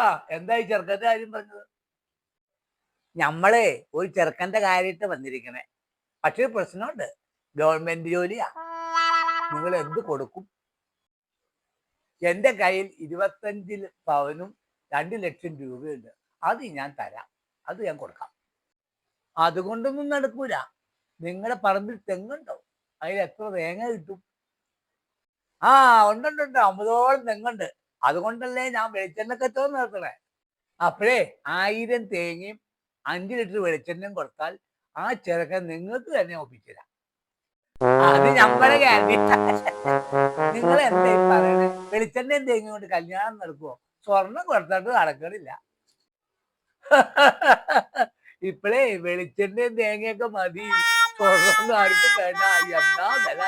ആ എന്തായി ചെറുക്കന്റെ കാര്യം പറഞ്ഞത്? ഞമ്മളെ ഒരു ചെറുക്കന്റെ കാര്യമായിട്ട് വന്നിരിക്കണേ. പക്ഷെ പ്രശ്നമുണ്ട്. ഗവൺമെന്റ് ജോലിയാ. നിങ്ങൾ എന്ത് കൊടുക്കും? എന്റെ കയ്യിൽ ഇരുപത്തഞ്ച് പവനും രണ്ട് ലക്ഷം രൂപയുണ്ട്. അത് ഞാൻ തരാം. അത് ഞാൻ കൊടുക്കാം. അതുകൊണ്ടൊന്നും നടക്കൂല. നിങ്ങളുടെ പറമ്പിൽ തെങ്ങുണ്ടോ? അതിൽ എത്ര തേങ്ങ കിട്ടും? ആ ഉണ്ടുണ്ട് അമ്പതോളം തെങ്ങുണ്ട്. അതുകൊണ്ടല്ലേ ഞാൻ വെളിച്ചെണ്ണ കച്ചവടം നടത്തണേ അപ്പോഴേ ആയിരം തേങ്ങയും അഞ്ച് ലിറ്റർ വെളിച്ചെണ്ണയും കൊടുത്താൽ ആ ചെറുക്കൻ നിങ്ങൾക്ക് തന്നെ ഒപ്പിച്ചുതരാം. അത് നമ്മളെ നിങ്ങൾ എന്തേ പറയണേ? വെളിച്ചെണ്ണയും തേങ്ങയും കൊണ്ട് കല്യാണം നടക്കുവോ? സ്വർണം കൊടുത്തിട്ട് നടക്കണില്ല. ഇപ്പോഴേ വെളിച്ചെണ്ണയും തേങ്ങയൊക്കെ മതി. സ്വർണം ആർക്കും വേണ്ട. എന്താ വില?